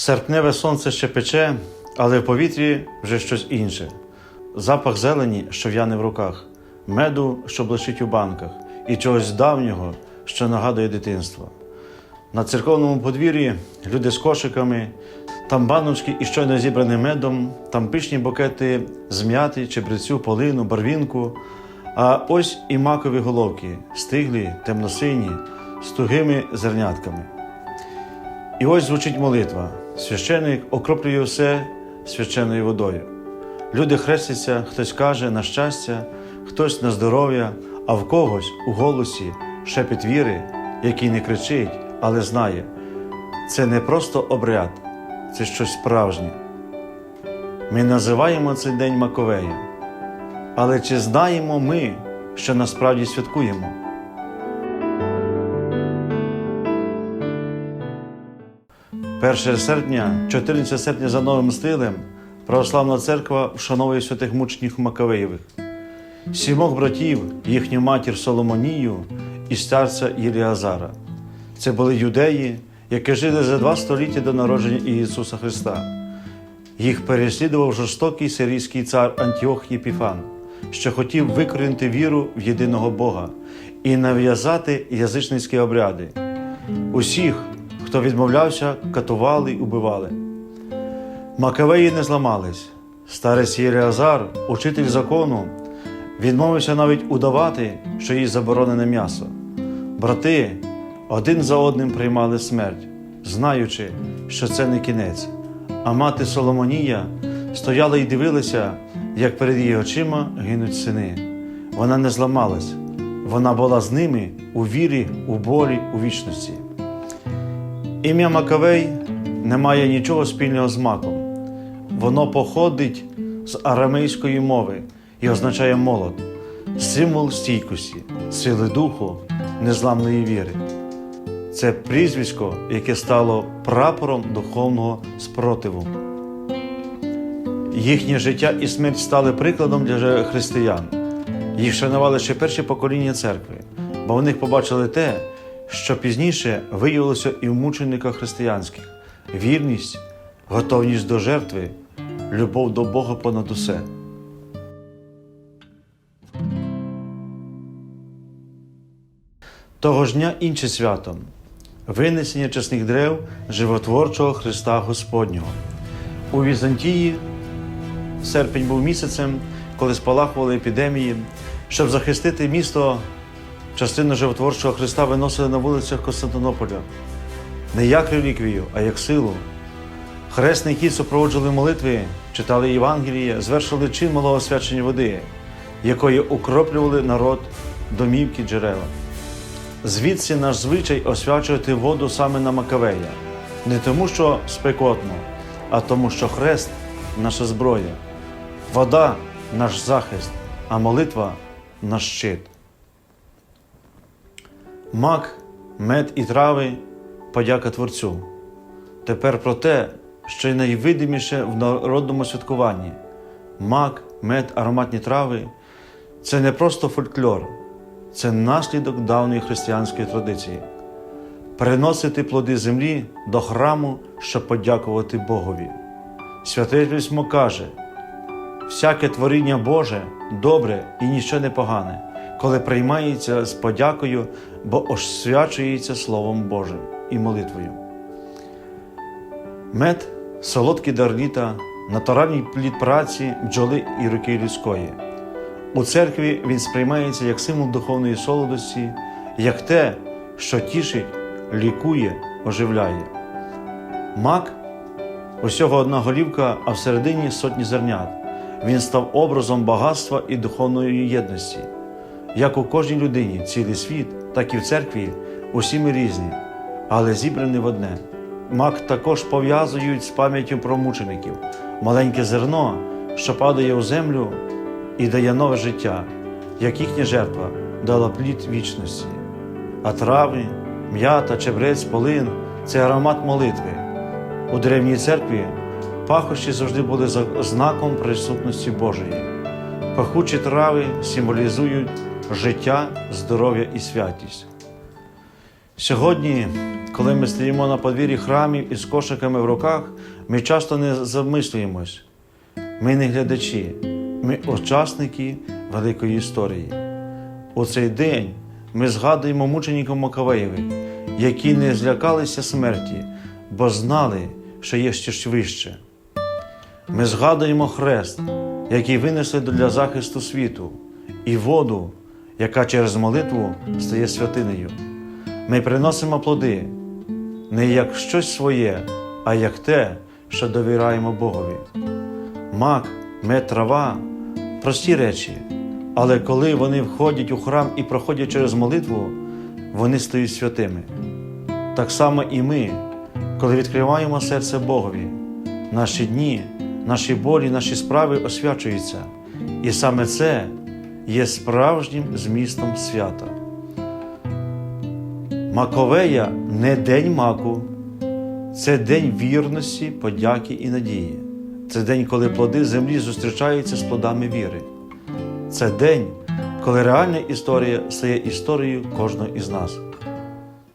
Серпневе сонце ще пече, але в повітрі вже щось інше. Запах зелені, що в'яне в руках, меду, що блищить у банках, і чогось давнього, що нагадує дитинство. На церковному подвір'ї люди з кошиками, там баночки із щойно зібраним медом, там пишні букети з м'яти, чебрецю, полину, барвінку. А ось і макові головки, стиглі, темносині, з тугими зернятками. І ось звучить молитва. Священик окроплює все священною водою. Люди хрестяться, хтось каже на щастя, хтось на здоров'я, а в когось у голосі шепіт віри, який не кричить, але знає. Це не просто обряд, це щось справжнє. Ми називаємо цей день Маковея. Але чи знаємо ми, що насправді святкуємо? Перше серпня, 14 серпня за новим стилем, православна церква вшановує святих мучнів Маковеєвих, сімох братів, їхню матір Соломонію і старця Єліазара. Це були юдеї, які жили за два століття до народження Ісуса Христа. Їх переслідував жорстокий сирійський цар Антіох Єпіфан, що хотів викорінити віру в єдиного Бога і нав'язати язичницькі обряди. Усіх, хто відмовлявся, катували й убивали. Макавеї не зламались. Старець Єліазар, учитель закону, відмовився навіть удавати, що їй заборонене м'ясо. Брати один за одним приймали смерть, знаючи, що це не кінець. А мати Соломонія стояла і дивилася, як перед її очима гинуть сини. Вона не зламалась, вона була з ними у вірі, у болі, у вічності. Ім'я Макавей не має нічого спільного з маком. Воно походить з арамейської мови і означає молот, символ стійкості, сили духу, незламної віри. Це прізвисько, яке стало прапором духовного спротиву. Їхнє життя і смерть стали прикладом для християн. Їх шанували ще перші покоління церкви, бо в них побачили те, що пізніше виявилося і в мучениках християнських вірність, готовність до жертви, любов до Бога понад усе. Того ж дня інше свято винесення чесних дерев животворчого Христа Господнього. У Візантії серпень був місяцем, коли спалахували епідемії. Щоб захистити місто, частину животворчого Христа виносили на вулицях Константинополя не як реліквію, а як силу. Хресний кіт супроводжували молитви, читали Євангеліє, звершили чин малого освячення води, якою укроплювали народ домівки джерела. Звідси наш звичай освячувати воду саме на Макавея, не тому, що спекотно, а тому, що хрест наша зброя, вода наш захист, а молитва наш щит. Мак, мед і трави подяка Творцю. Тепер про те, що найвидиміше в народному святкуванні. Мак, мед, ароматні трави це не просто фольклор, це наслідок давньої християнської традиції. Переносити плоди землі до храму, щоб подякувати Богові. Святе Письмо каже: всяке творіння Боже добре і ніщо не погане, коли приймається з подякою, бо освячується Словом Божим і молитвою. Мед солодкий дар літа, натуральний плід праці, бджоли і руки людської. У церкві він сприймається як символ духовної солодості, як те, що тішить, лікує, оживляє. Мак усього одна голівка, а всередині сотні зернят. Він став образом багатства і духовної єдності. Як у кожній людині цілий світ, так і в церкві усі ми різні, але зібрані в одне. Мак також пов'язують з пам'яттю про мучеників, маленьке зерно, що падає у землю і дає нове життя, як їхня жертва дала плід вічності. А трави, м'ята, чебрець, полин це аромат молитви. У древній церкві пахощі завжди були знаком присутності Божої. Пахучі трави символізують життя, здоров'я і святість. Сьогодні, коли ми стоїмо на подвір'ї храмів із кошиками в руках, ми часто не замислюємось. Ми не глядачі, ми учасники великої історії. У цей день ми згадуємо мучеників Маковеєвих, які не злякалися смерті, бо знали, що є щось вище. Ми згадуємо хрест, який винесли для захисту світу, і воду, яка через молитву стає святинею. Ми приносимо плоди не як щось своє, а як те, що довіряємо Богові. Мак, мед, трава прості речі, але коли вони входять у храм і проходять через молитву, вони стають святими. Так само і ми, коли відкриваємо серце Богові, наші дні, наші болі, наші справи освячуються. І саме це є справжнім змістом свята. Маковея не день маку, це день вірності, подяки і надії. Це день, коли плоди землі зустрічаються з плодами віри. Це день, коли реальна історія стає історією кожного із нас.